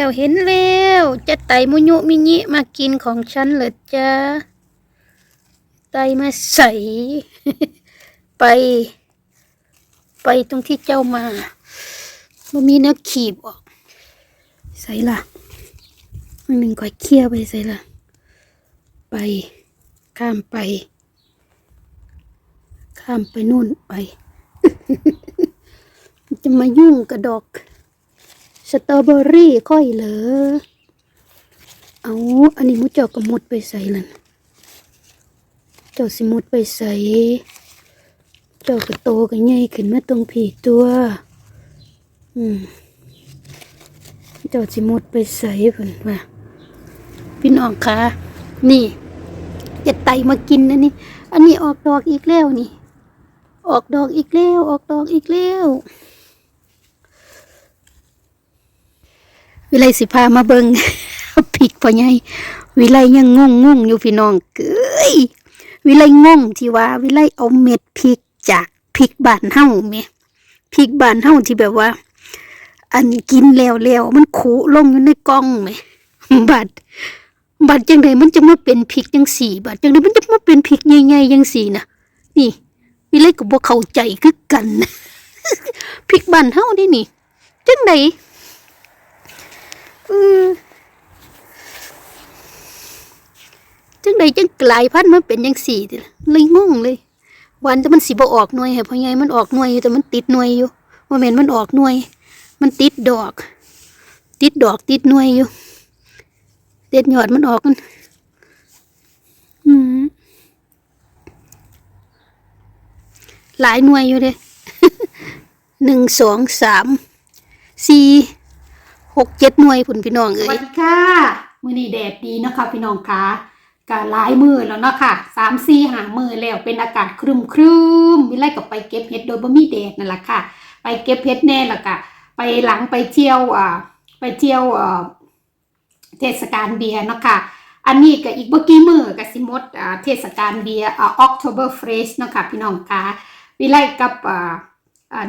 แล้วเห็นแล้ว จะไตมุยุมิญิมากินของฉันเหรอจ๊ะไตมาใส่ไป ไปตรงที่เจ้ามามันมีนักขีบออก ใส่ละมันหนึ่งก่อยเคี่ยวไปใส่ละไป ข้ามไป ข้ามไปนู่นไป จะมายุ่งกับดอก สตรอเบอรี่ค่อยเหรอเอาอันนี้มุเจาก็มุดไปใส่ลันเจ้าสิมุดไปใส่เจ้าก็โตก็ใหญ่ขึ้นมาตรงผีตัว อืมเจ้าสิมุดไปใส่เพิ่นว่าพี่น้องคะนี่จะไตมากินนะนี่ อันนี้ออกดอกอีกแล้วนี่ ออกดอกอีกแล้ว ออกดอกอีกแล้ว วิไลสิพามาเบิงพริกพ่อใหญ่วิไลยังงงงงอยู่พี่น้องเกยวิไลงงที่ว่า วิไลเอาเม็ดพริกจากพริกบานเฮ้าแม่พริกบานเฮ้าที่แบบว่า อันกินแล้วแล้วมันขุลงอยู่ในกล่องแม่บัดบัดจังไดมันจะมาเป็นพริกจังสี่บัดจังไดมันจะมาเป็นพริกใหญ่ๆจังสี่นะนี่วิไลก็บ่เข้าใจคือกันพริกบานเฮ้านี่นี่จังได จังใดจังกลายพันธุ์มาเป็นจังสี่เลยงงเลย วันแต่มันสิบ่ออกหน่วยให้พ่อใหญ่มันออกหน่วยอยู่แต่มันติดหน่วยอยู่ว่าแม่นมันออกหน่วย มันติดดอก ติดดอกติดหน่วยอยู่เด็ดยอดมันออกกันหลายหน่วยอยู่เด้หนึ่งสองสามสี่ กเจ็ดหน่วยพุ่นพี่น้องเอ้วัสดีค่ะมื้อนี้แดดดีเนาะคะพี่น้องคะกะหลายมือแล้วเนาะค่ะสามสี่หามือแล้วเป็นอากาศครึมครึมๆวิไลกับไปเก็บเห็ดโดยบ่มีแดดนั่นแหละค่ะ ไปเก็บเห็ดแน่และกะไปหลังไปเที่ยวอ่าไปเที่ยวอ่าเทศกาลเบียร์เนาะค่ะอันนี้ก็อีกบ่กี่มือก็สิมดอ่าเทศกาลเบียร์อ่า October Fresh เนาะค่ะพี่น้องคะวิไลกับอ่า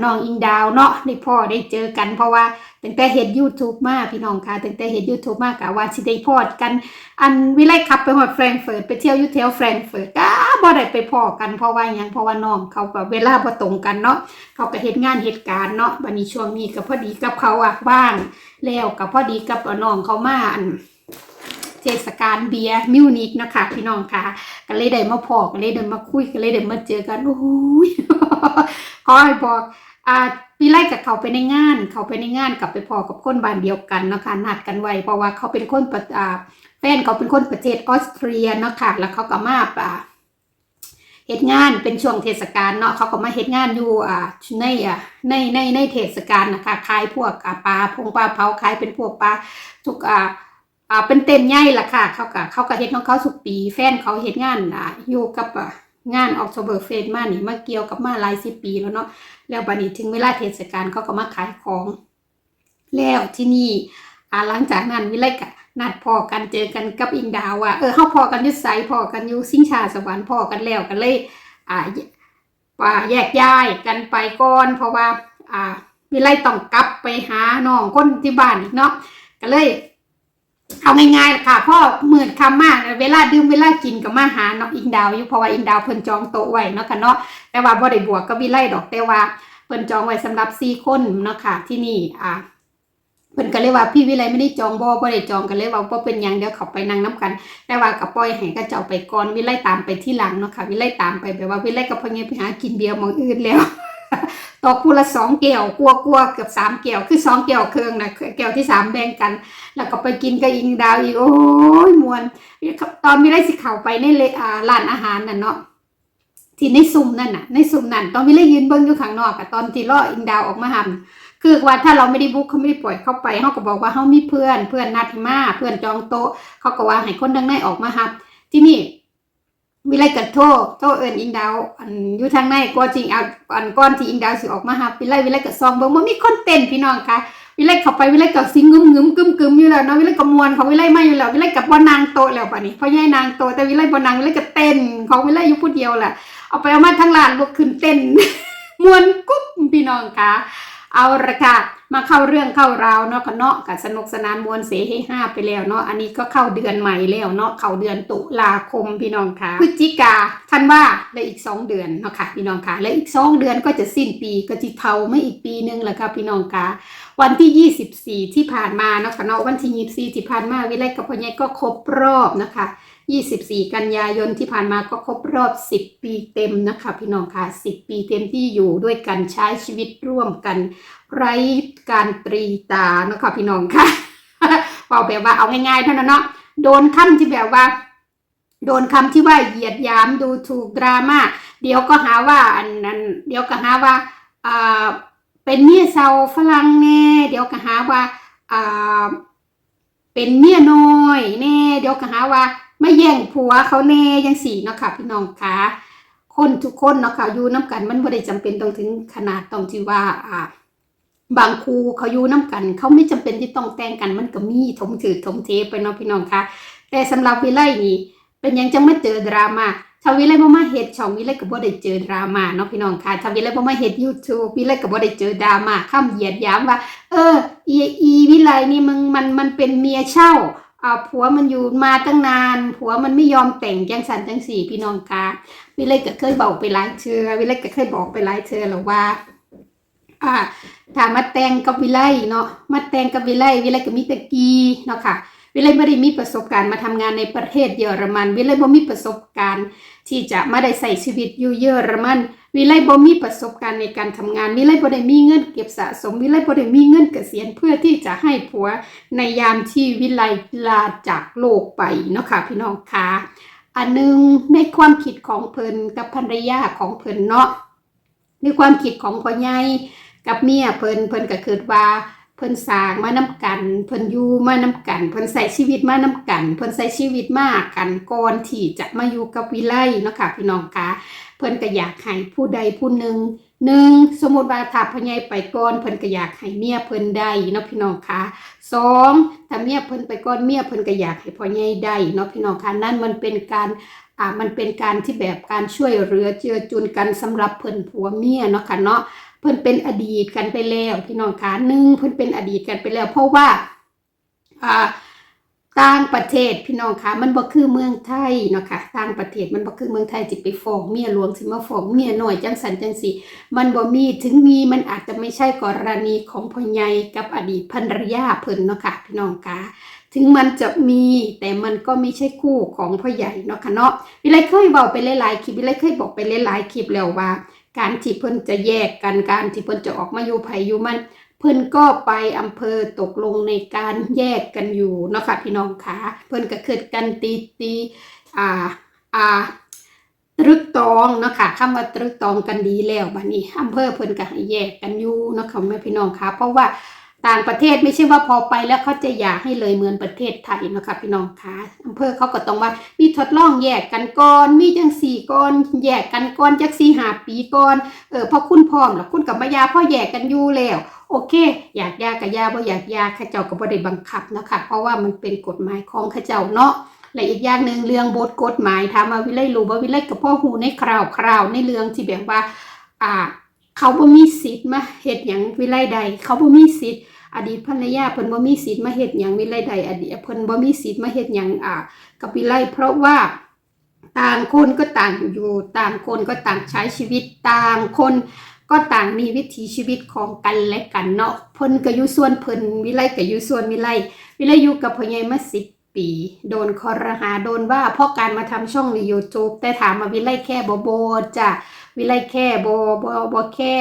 น้องอิงดาวเนาะได้พ่อได้เจอกัน เพราะว่าตั้งแต่เห็น YouTube มาพี่น้องค่ะตั้งแต่เห็น YouTube มากะว่าสิได้พอดกัน อันวิไลขับไปหอดแฟรงเฟิร์ตไปเที่ยวยู่แถวแฟรงเฟิร์ตก็บ่ได้ไปพอกันเพราะว่าหยังเพราะว่าน้องเขาแบบเวลาบ่ตรงกันเนาะเขาก็เฮ็ดงานเหตุการณ์เนาะบัดนี้ช่วงนี้ก็พอดีกับเขาอะบ้างแล้วก็พอดีกับน้องเขามาอัน เทศกาลเบียร์มิวนิกนะคะพี่น้องค่ะก็เลยได้มาพอก็เลยได้มาคุยก็เลยได้มาเจอกันโอ้ยขอให้บอกอ่าปีไล่กับเขาไปในงาน เขาไปในงานกลับไปพอกับคนบ้านเดียวกันเนาะคะนัดกันไว้เพราะว่าเขาเป็นคนประอ่าแฟนเขาเป็นคนประเทศออสเตรียเนาะค่ะแล้วเขาก็มาอ่าเฮ็ดงานเป็นช่วงเทศกาลเนาะเขาก็มาเฮ็ดงานอยู่อ่าในอ่าในในในเทศกาลนะคะขายพวกอ่าปลาพงปลาเผาขายเป็นพวกปลาทุกอ่า อ่าเป็นเต็มใหญ่ละค่ะ เขาก็เขาก็เฮ็ดของเขาสุกปี แฟนเขาเฮ็ดงานอ่าอยู่กับอ่างานออกโ b เบอร์เฟสมานี่มาเกี่ยวกับมาหลายสิบปีแล้วเนาะแล้วบัดนี้ถึงเวลาเทศกาลเขาก็มาขายของ แล้วที่นี่อ่าหลังจากนั้นวิไลกะนัดพอกันเจอกันกับอิงดาวว่าเออเฮาพอกันยุดไสพอกันอยู่สิงชาสวรรค์พอกันแล้วกันเลยอ่าป่าแยกย้ายกันไปก่อนเพราะว่า อ่าวิไลต้องกลับไปหาน้องคนที่บ้านอีกเนาะก็เลย เอาง่ายๆล่ะค่ะพ่อหมื่นคำมากเวลาดื่มเวลากินก็มาหาน้องอิงดาวอยู่เพราะว่าอิงดาวเพิ่นจองโต๊ะไว้เนาะค่ะเนาะแต่ว่าบ่ได้บวกกับวิไลดอกแต่ว่าเพิ่นจองไว้สำหรับสี่คนเนาะค่ะที่นี่อ่าเพิ่นก็เลยว่าพี่วิไลไม่ได้จองบ่บ่ได้จองกันเลยว่าบ่เป็นหยังเดี๋ยวเขาไปนั่งน้กัน แต่ว่าก็ปล่อยให้ก็เจ้าไปก่อนวิไลตามไปที่หลังเนาะค่ะวิไลตามไปแบบว่าวิไลกับพ่อใหญ่ไปหากินเบียร์มองอื่นแล้ว ตกคู่ละสองแก้วกลัวกลัวเกือบสามแก้วคือสองแก้วเครึ่งนะแก้วที่สามแบ่งกัน แล้วก็ไปกินกับอิงดาวอีกโอ้ยมวนตอนวิไลสิเข้าไปในเลอ่าร้านอาหารน่ะเนาะที่ในซุ่มนั่นน่ะในซุ่มนั่นตอนวิเลยยืนเบิ้งอยู่ข้างนอกอะตอนที่ล่ออิงดาวออกมาหันคือว่าถ้าเราไม่ได้บุ๊กเขาไม่ได้ปล่อยเข้าไปเขาก็บอกว่าเขามีเพื่อนเพื่อนนัดมาเพื่อนจองโต๊ะเขาก็ว่าให้คนดังในออกมาหับที่นี่ วิไลกัดโทษโทษเอิญอิงดาวอันอยู่ทางในก็จริงเอาอันก้อนที่อิงดาวสิออกมาหับวิไลวิไลกัดซองเบิ้งว่ามีคนเต้นพี่น้องคะวิไลเข้าไปวิไลกับสิงงึมงึมกึมกึมอยู่แล้วเนาะวิไลกับมวนของวิไลไม่อยู่แล้ววิไลกับว่านางโตแล้วป่ะนี่เพราะย่ายนางโตแต่วิไลบ่นางวิไลกับเต้นของวิไลอยู่ผู้เดียวแหละเอาไปเอามาทั้งร้านลุกขึ้นเต้นมวนกุ๊บพี่น้องคะเอาละค่ะ มาเข้าเรื่องเข้าราวเนาะก็เนาะกับสนุกสนานมวลเสเฮห้าไปแล้วเนาะอันนี้ก็เข้าเดือนใหม่แล้วเนาะเข้าเดือนตุลาคมพี่น้องค่ะพฤศจิกาท่านว่าเลยอีกสองเดือนเนาะค่ะพี่น้องค่ะและอีกสองเดือนก็จะสิ้นปีก็จะเทาไม่อีกปีหนึงแหละค่ะพี่น้องค่ะวันที่ 24 ที่ผ่านมาเนาะค่ะเนาะวันที่24ที่ผ่านมาวิไลกับพ่อใหญ่ก็ครบรอบนะคะ 24 กันยายนที่ผ่านมาก็ครบรอบ 10 ปีเต็มนะคะ พี่น้องค่ะ 10 ปีเต็มที่อยู่ด้วยกันใช้ชีวิตร่วมกัน ไร้การตรีตานะคะพี่น้องค่ะเอาแบบว่าเอาง่ายๆเท่านั้นเนาะโดนคำที่แบบว่า โดนคำที่ว่าเหยียดยามดูถูกดราม่าเดี๋ยวก็หาว่าอันนั้นเดี๋ยวก็หาว่าอ่าเป็นเมียเซาฝรั่งแน่เดี๋ยวก็หาว่าอ่าเป็นเมียน้อยแน่เดี๋ยวก็หาว่า ไม่แย่งผัวเขาแน่ยังสี่เนาะค่ะ พี่น้องคะคนทุกคนเนาะค่ะอยู่น้ำกันมันไม่ได้จำเป็นต้องถึงขนาดต้องที่ว่าอ่าบางครูเขาอยู่น้ำกัน เขาไม่จำเป็นที่ต้องแต่งกันมันก็มีถมถือถมเทไปเนาะพี่น้องคะแต่สำหรับวิไลนี่เป็นยังจังไม่เจอดราม่าชาววิไลบ่มาเฮ็ดช่องวิไลก็บ่ได้เจอดราม่าเนาะพี่น้องคะชาววิไลบ่มาเฮ็ด YouTube วิไลก็บ่ได้เจอดราม่าคำเหยียดหยามว่า เอออีอีวิไลนี่มึงมันมันเป็นเมียเช่า อาผัวมันอยู่มาตั้งนาน ผัวมันไม่ยอมแต่งจังสันจังสี่พี่น้องคะวิไลก็เคยบอกไปหลายเทื่อวิไลก็เคยบอกไปหลายเทื่อแล้วว่า อ่าถ้ามาแต่งกับวิไลเนาะมาแต่งกับวิไลวิไลก็มีตะกีเนาะค่ะวิไลไม่ได้มีประสบการณ์มาทำงานในประเทศเยอรมัน วิไลบ่มีประสบการณ์ที่จะมาได้ใส่ชีวิตอยู่เยอรมัน วิไลบ่มีประสบการณ์ในการทำงาน วิไลบ่ได้มีเงินเก็บสะสม วิไลบ่ได้มีเงินเกษียณเพื่อที่จะให้ผัวในยามที่วิไลลาจากโลกไปเนาะค่ะพี่น้องค่ะอันหนึงในความคิดของเพิ่นกับภรรยาของเพิ่นเนาะในความคิดของพ่อใหญ่กับเมียเพิ่นเพิ่นก็คิดว่าเพิ่นสร้างมานํกัน เพิ่นอยู่มานํกัน เพิ่นใส่ชีวิตมานํกัน เพิ่นใส่ชีวิตมากกันก่อนที่จะมาอยู่กับวิไลเนาะค่ะพี่น้องคะ พิ่นก็อยากให้ผู้ใดผู้หนึ่งหนึ่งสมมุติว่าถ้าพ่อใหญ่ไปก่อนเพิ่นก็อยากให้เมียเพิ่นได้เนาะพี่น้องคะสองถ้าเมียเพิ่นไปก่อนเมียเพิ่นก็อยากให้พ่อใหญ่ได้เนาะพี่น้องคะนั่นมันเป็นการอ่ามันเป็นการที่แบบการช่วยเหลือเจือจุนกันสำหรับเพิ่นผัวเมียเนาะค่ะเนาะเพิ่นเป็นอดีตกันไปแล้วพี่น้องคะหนึ่งเพิ่นเป็นอดีตกันไปแล้ว เพราะว่าอ่า ต่างประเทศพี่น้องคะมันบ่คือเมืองไทยเนาะค่ะต่างประเทศมันบ่คือเมืองไทยจิไปฟ้องเมียหลวงสิมาฟ้องเมียหน้อยจังสันจังสีมันบ่มีถึงมีมันอาจจะไม่ใช่กรณีของพ่อใหญ่กับอดีตภรรยาเพิ่นเนาะค่ะพี่น้องคะถึงมันจะมีแต่มันก็ไม่ใช่คู่ของพ่อใหญ่เนาะค่ะเนาะวิไลเคยเว้าไปหลายๆคลิปวิไลเคยบอกไปหลายๆคลิปแล้วว่า การที่เพิ่นจะแยกกันการที่เพิ่นจะออกมาอยู่ไผอยู่มัน เพื่อนก็ไปอำเภอตกลงในการแยกกันอยู่เนาะค่ะพี่น้องคะเพื่อนก็เกิดกันตีตีอ่าอ่าตรึกตองเนาะค่ะคำว่าตรึกตองกันดีแล้วบัดนี้อำเภอเพิ่นก็ให้แยกกันอยู่เนาะค่ะแม่พี่น้องคะเพราะว่า ต่างประเทศไม่ใช่ว่าพอไปแล้วเขาจะอยากให้เลยเหมือนประเทศไทยนะคะพี่น้องคะอำเภอเขาก็ต้องว่ามีทดลองแยกกันก่อนมีจังสี่ก่อนแยกกันก่อนจักสี่หาปีก่อนเออพอคุณพร้อมแล้วคุณกับมายาพ่อแยกกันอยู่แล้วโอเค อยากยากับยาบ่อยากยาข้าเจ้าก็บ่ได้บังคับนะคะเพราะว่ามันเป็นกฎหมายของข้าเจ้าเนาะและอีกอย่างหนึ่งเรื่องบทกฎหมายถามว่าวิไลรู้ว่าวิไลกับพ่อหูในคราวคราวในเรื่องที่แบบว่า อ่า เขาบ่มีสิทธิ์มาเฮ็ดหยังวิไลใดเขาบ่มีสิทธิ์ อดีตภรรยาเพิ่นบ่มีสิทธิ์มาเฮ็ดหยังวิไลใดอดีตเพิ่นบ่มีสิทธิ์มาเฮ็ดหยังอ่ากับวิไลเพราะว่าต่างคนก็ต่างอยู่ต่างคนก็ต่างใช้ชีวิตต่างคนก็ต่างมีวิถีชีวิตของกันและกันเนาะเพิ่นก็อยู่ส่วนเพิ่นวิไลก็อยู่ส่วนวิไลวิไลอยู่กับพ่อใหญ่มาสิบปีโดนคอรหาโดนว่าเพราะการมาทำช่องใน YouTube แต่ถามมาวิไลแค่บ่บ่จ้ะ วิไลแค่บ่บ่บ่แค่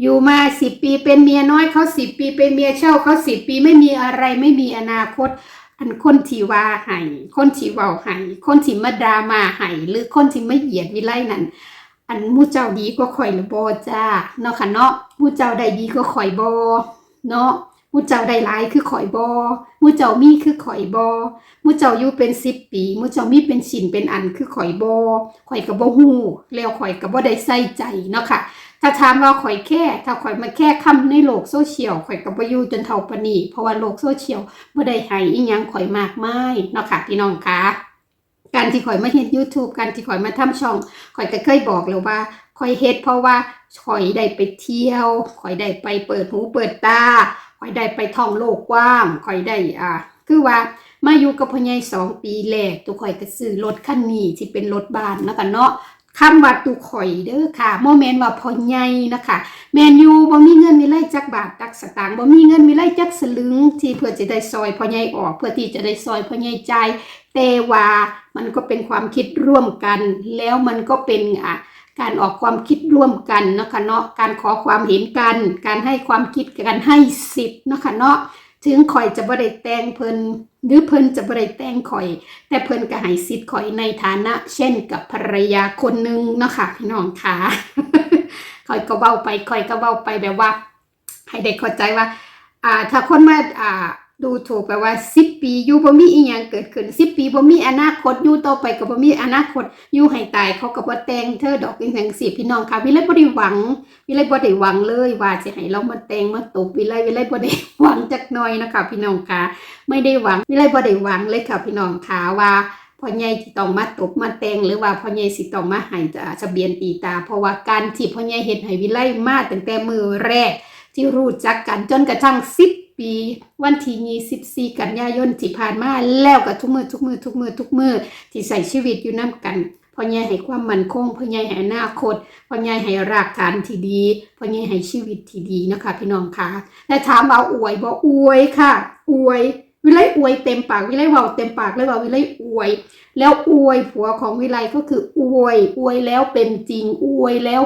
อยู่มาสิบปีเป็นเมียน้อยเขาสิบปีเป็นเมียเช่าเขาสิบปีไม่มีอะไรไม่มีอนาคต อันคนที่ว่าให้คนที่เว้าให้คนที่มาดรามาให้หรือคนที่มาเหยียดวิไลนั่นอันมู่เจ้าดีก็ข่อยหรือบ่จ้าเนาะค่ะเนาะมู่เจ้าได้ดีก็ข่อยบ่เนาะ มู่เจ้าได้หลายคือข่อยบ่หมู่เจ้ามีคือข่อยบ่หมู่เจ้าอยู่เป็น10ปีมู่เจ้ามีเป็นชิ้นเป็นอันคือข่อยบ่ข่อยก็บ่ฮู้แล้วข่อยก็บ่ได้ใส่ใจเนาะค่ะถ้าถามว่าข่อยแค่ถ้าข่อยมาแค่คำในโลกโซเชียลข่อยก็บ่อยู่จนเท่าปานนี้เพราะว่าโลกโซเชียลบ่ได้ให้อีหยังข่อยมากมายเนาะค่ะพี่น้องคะการที่ข่อยมาเฮ็ด YouTube การที่ข่อยมาทำช่องข่อยก็เคยบอกแล้วว่าข่อยเฮ็ดเพราะว่าข่อยได้ไปเที่ยวข่อยได้ไปเปิดหูเปิดตา ข่อยได้ไปท่องโลกกว้างข่อยได้อ่าคือว่ามาอยู่กับพ่อใหญ่สองปีแรกตุกข่อยก็ซื้อรถคันนี้ที่เป็นรถบ้านแล้วกันเนาะคำว่าตุกข่อยเด้อค่ะโมเมนต์ว่าพ่อใหญ่นะคะแมนยูบ่มีเงินมีไล่จักบาทจักสตางค์บ่มีเงินมีไล่จักสลึง ที่เพื่อจะได้ซอยพ่อใหญ่ออก เพื่อที่จะได้ซอยพ่อใหญ่จ่ายแต่ว่ามันก็เป็นความคิดร่วมกัน แล้วมันก็เป็นอะ การออกความคิดร่วมกันเนาะคะเนาะการขอความเห็นกัน การให้ความคิดการให้สิทธิ์เนาะคะเนาะถึงข่อยจะบ่ได้แตงเพิ่นหรือเพิ่นจะบ่ได้แตงข่อย แต่เพิ่นก็ให้สิทธิ์ข่อยในฐานะ เช่นกับภรรยาคนหนึงเนาะค่ะพี่น้องค่ะคอยก็เว้าไปคอยก็เว้าไปแบบว่า ให้เด็กเข้าใจว่า อ่า ถ้าคนมาอ่า ดูถูกแปลว่าสิบปีอยู่บ่มีอีหยังเกิดขึ้นสิบปีบ่มีอนาคตอยู่ต่อไปก็บ่มีอนาคตอยู่ให้ตายเขาก็บ่แต่งเธอดอกจังซี่พี่น้องค่ะวิไลบ่ได้หวัง วิไลบ่ได้หวังเลยว่าสิให้เรามาแต่งมาตบวิไลวิไลบ่ได้หวังจักหน่อยนะคะพี่น้องค่ะไม่ได้หวังวิไลบ่ได้หวังเลยค่ะพี่น้องค่ะว่าพ่อใหญ่สิต้องมาตบมาแต่งหรือว่าพ่อใหญ่สิต้องมาให้จะทะเบียนตีตา เพราะว่าการที่พ่อใหญ่เฮ็ดให้วิไลมาตั้งแต่มือแรกที่รู้จักกันจนกระทั่ง10 ปีวันที่24กันยายนที่ผ่านมาแล้วก็ทุกมือทุกมือทุกมือทุกมือที่ใส่ชีวิตอยู่นํกันพ่อใหญ่ให้ความมั่นคงพ่อใหญ่ให้อนาคตพ่อใหญ่ให้รากฐานที่ดีพ่อใหญ่ให้ชีวิตที่ดีนะคะพี่น้องคะแต่ถามว่าอวยบ่อวยค่ะ อวยวิไลอวยเต็มปากวิไลเว้าเต็มปากเลยว่าวิไลอวย แล้วอวยผัวของวิไลก็คืออวย อวยแล้วเป็นจริงอวยแล้ว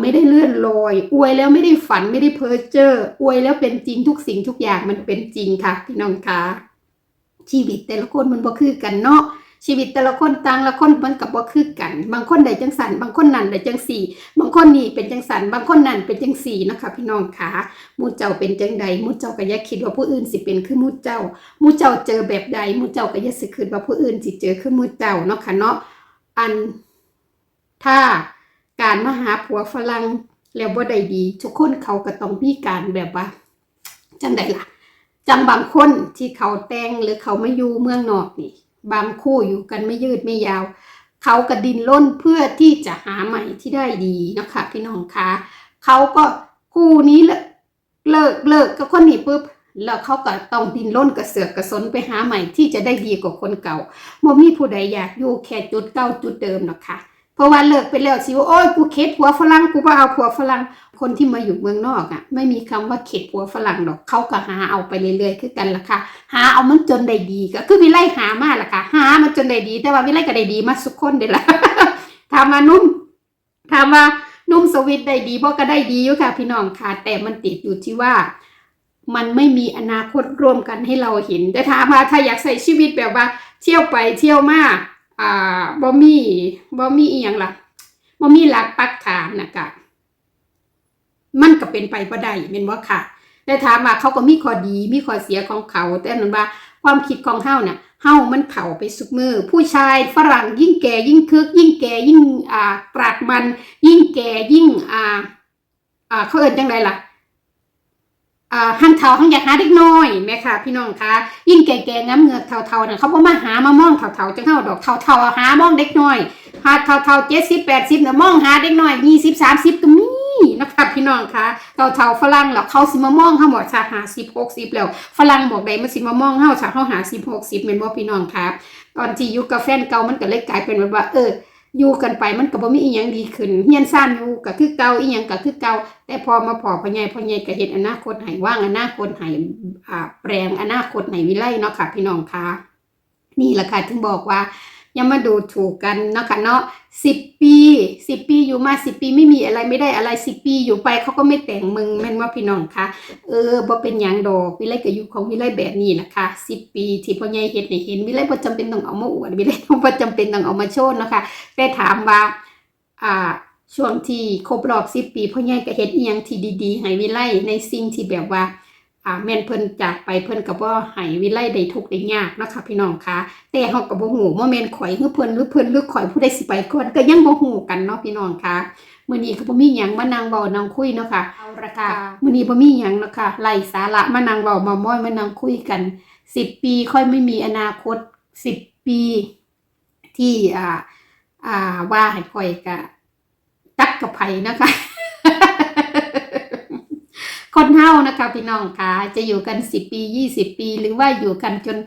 ไม่ได้เลื่อนลอย อวยแล้วไม่ได้ฝันไม่ได้เพ้อเจ้ออวยแล้วเป็นจริงทุกสิ่งทุกอย่างมันเป็นจริงค่ะพี่น้องคะชีวิตแต่ละคนมันบ่คือกันเนาะชีวิตแต่ละคนต่างละคนมันกับบ่คือกัน บางคนได้จังสันบางคนนั่นได้จังสี่ บางคนนี่เป็นจังสันบางคนนั่นเป็นจังสี่นะคะพี่น้องคะมูเจ้าเป็นจังใดมูเจ้าก็อย่าคิดว่าผู้อื่นสิเป็นคือมูเจ้ามูเจ้าเจอแบบใดมูเจ้าก็อย่าสึกคืนว่าผู้อื่นสิเจอคือมูเจ้าเนาะค่ะเนาะอันถ้า การมาหาผัวฝรั่งแล้วบ่ได้ดี ทุกคนเขาก็ต้องมีการแบบว่า จังใดล่ะ จังบางคนที่เขาแต่งหรือเขาไม่อยู่เมืองนอกนี่ บางคู่อยู่กันไม่ยืดไม่ยาว เขากระดินล้นเพื่อที่จะหาใหม่ที่ได้ดีนะคะพี่น้องคะเขาก็คู่นี้เลิกเลิกเลิกกับคนนี้ปุ๊บแล้วเขาก็ต้องดินล้นกระเสือกกระสนไปหาใหม่ที่จะได้ดีกว่าคนเก่าบ่มีผู้ใดอยากอยู่แค่จุดเก่าจุดเดิมหรอกค่ะ เพราะว่าเลิกไปแล้วสิว่าโอ้ยกูเข็ดผัวฝรั่งกูบ่เอาผัวฝรั่งคนที่มาอยู่เมืองนอกอะ ไม่มีคำว่าเข็ดผัวฝรั่งดอกเขาก็หาเอาไปเรื่อยๆคือกันล่ะค่ะ หาเอามันจนได้ดีก็คือวิไลหามาล่ะค่ะ หามันจนได้ดี แต่ว่าวิไลก็ได้ดีมาสุกคนเด้ล่ะถามว่านุ่มถามว่านุ่มสวิตได้ดีบ่ก็ได้ดีอยู่ค่ะพี่น้องค่ะ แต่มันติดอยู่ที่ว่ามันไม่มีอนาคตร่วมกันให้เราเห็น แต่ถามว่าถ้าอยากใส่ชีวิตแบบว่า เที่ยวไปเที่ยวมา อ่าบ่มีบ่มีอีหยังล่ะบ่มีหลักปักฐานนะกะมันก็เป็นไปบ่ได้แม่นบ่ค่ะแต่ถามว่าเขาก็มีข้อดีมีข้อเสียของเขา แต่นั่นว่าความคิดของเฮาเนี่ยเฮามันเข้าไปสุกมือ ผู้ชายฝรั่งยิ่งแก่ยิ่งคึก ยิ่งแก่ยิ่งอ่ากราดมัน ยิ่งแก่ยิ่งอ่าอ่าเขาเอิ้นจังไดล่ะ หันเทาหังอยากหาเด็กน้อยแม่ค่ะ พี่น้องคะยิ่งแก่ๆง้ำเงือกเทาๆน่ะเขาบ่มาหามามองเทาๆจังเฮาดอกเทาๆหามองเด็กน้อยหาเทาๆ70 80น่ะมองหาเด็กน้อย20 30ก็มีนะคะพี่น้องคะเทาๆฝรั่งแล้วเขาสิมามองเฮาหมดซะ50 60แล้วฝรั่งบอกได้มันสิมามองเฮาซะเฮา50 60แม่นบ่พี่น้องคะตอนที่อยู่กับแฟนเก่ามันก็เลยกลายเป็นแบบว่าเออ อยู่กันไปมันก็บ่มีอีหยังดีขึ้นเฮียนซ่านอยู่ก็คือเก่าอีหยังก็คือเก่าแต่พอมาพอพ่อใหญ่พ่อใหญ่ก็เห็นอนาคตให้ว่างอนาคตให้อ่าแปลงอนาคตให้วิไลเนาะค่ะ พี่น้องคะนี่แหละค่ะถึงบอกว่า ย่ามาดูถูกกันเนาะค่ะเนาะสิบปีสิบปีอยู่มาสิบปีไม่มีอะไรไม่ได้อะไรสิบปีอยู่ไปเขาก็ไม่แต่งมึงแม่นว่าพี่น้องคะเออบ่เป็นยังดอกวิไลก็อยู่ของวิไลแบบนี้นะคะสิบปีที่พ่อใหญ่เฮ็ดให้เห็นวิไลบ่จำเป็นต้องเอามาอวดวิไลบ่จำเป็นต้องเอามาโชว์เนาะค่ะแต่ถามว่าอ่าช่วงที่ครบรอบสิบปีพ่อใหญ่ก็เฮ็ดอีหยังที่ดีๆให้วิไลในสิ่งที่แบบว่า อ่าแม่นเพิ่นจากไปเพิ่นก็บ่ให้วิไลได้ทุกข์ได้ยากเนาะค่ะพี่น้องคะแต่เฮาก็บ่ฮู้ว่าแม่นข่อยหรือเพิ่นหรือเพิ่นหรือข่อยผู้ใดสิไปก่อนก็ยังบ่ฮู้กันเนาะพี่น้องคะมื้อนี้ก็บ่มีหยังมานั่งเว้านั่งคุยเนาะค่ะเอาละค่ะมื้อนี้บ่มีหยังเนาะค่ะไร้สาระมานั่งเว้าเมามอยมานั่งคุยกัน10ปีค่อยไม่มีอนาคต10ปี ที่อ่าอ่าว่าให้ข่อยก็จักกับไผนะคะ คนเฮานะคะพี่น้องคะจะอยู่กัน 10 ปี 20 ปี หรือว่าอยู่กันจน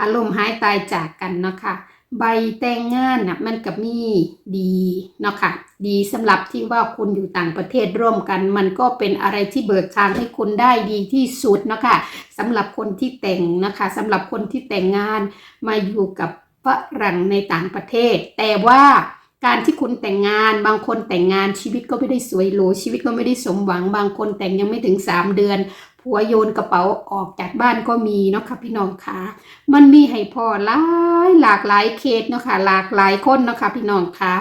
อารมณ์หายตายจากกันเนาะค่ะใบแต่งงานน่ะมันกับมีดีเนาะค่ะดีสำหรับที่ว่าคุณอยู่ต่างประเทศร่วมกัน มันก็เป็นอะไรที่เบิกทางให้คุณได้ดีที่สุดเนาะค่ะสำหรับคนที่แต่งนะคะสำหรับคนที่แต่งงานมาอยู่กับฝรั่งในต่างประเทศ แต่ว่า การที่คุณแต่งงาน บางคนแต่งงานชีวิตก็ไม่ได้สวยหรูชีวิตก็ไม่ได้สมหวัง บางคนแต่งยังไม่ถึง3เดือนผัวโยนกระเป๋าออกจากบ้านก็มีเนาะค่ะพี่น้องคะมันมีให้พอหลายหลากหลายเคสเนาะค่ะหลากหลายคนเนาะค่ะพี่น้องคะ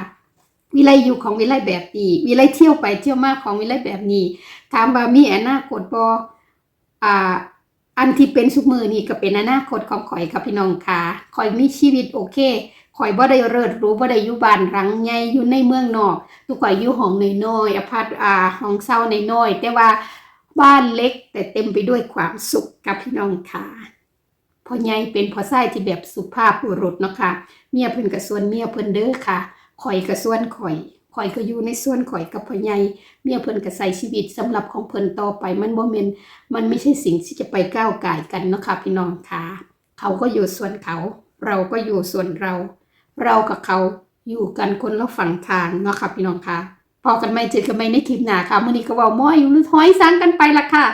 วิไลอยู่ของวิไลแบบนี้วิไลเที่ยวไปเที่ยวมากของวิไลแบบนี้ ถามว่ามีอนาคตบ่อ่าอันที่เป็นสุกมือนี่ก็เป็นอนาคตของข่อยค่ะพี่น้องค่ะข่อยมีชีวิตโอเค ข่อยบ่ได้เลิศหรู้บ่ได้อยู่บ้านหลังใหญ่อยู่ในเมืองนอกทุกข่อยอยู่ห้องน้อยๆอพาร์ตอ่าห้องเช่าน้อยๆแต่ว่าบ้านเล็กแต่เต็มไปด้วยความสุขกับพี่น้องค่ะพ่อใหญ่เป็นพ่อชายที่แบบสุภาพบุรุษเนาะค่ะเมียเพิ่นก็ส่วนเมียเพิ่นเด้อค่ะข่อยก็ส่วนข่อยข่อยก็อยู่ในส่วนข่อยกับพ่อใหญ่เมียเพิ่นก็ใส่ชีวิตสำหรับของเพิ่นต่อไปมันบ่แม่นมันไม่ใช่สิ่งที่จะไปก้าวไก่กันเนาะค่ะพี่น้องค่ะเขาก็อยู่ส่วนเขา เราก็อยู่ส่วนเรา เรากับเขาอยู่กันคนละฝั่งทางเนาะค่ะพี่น้องค่ะพอกันไม่เจอกันไม่ในคลิปหน้าค่ะมื่อนี้ก็ว่าม้อยอยู่หรือถอยสังกันไปละค่ะ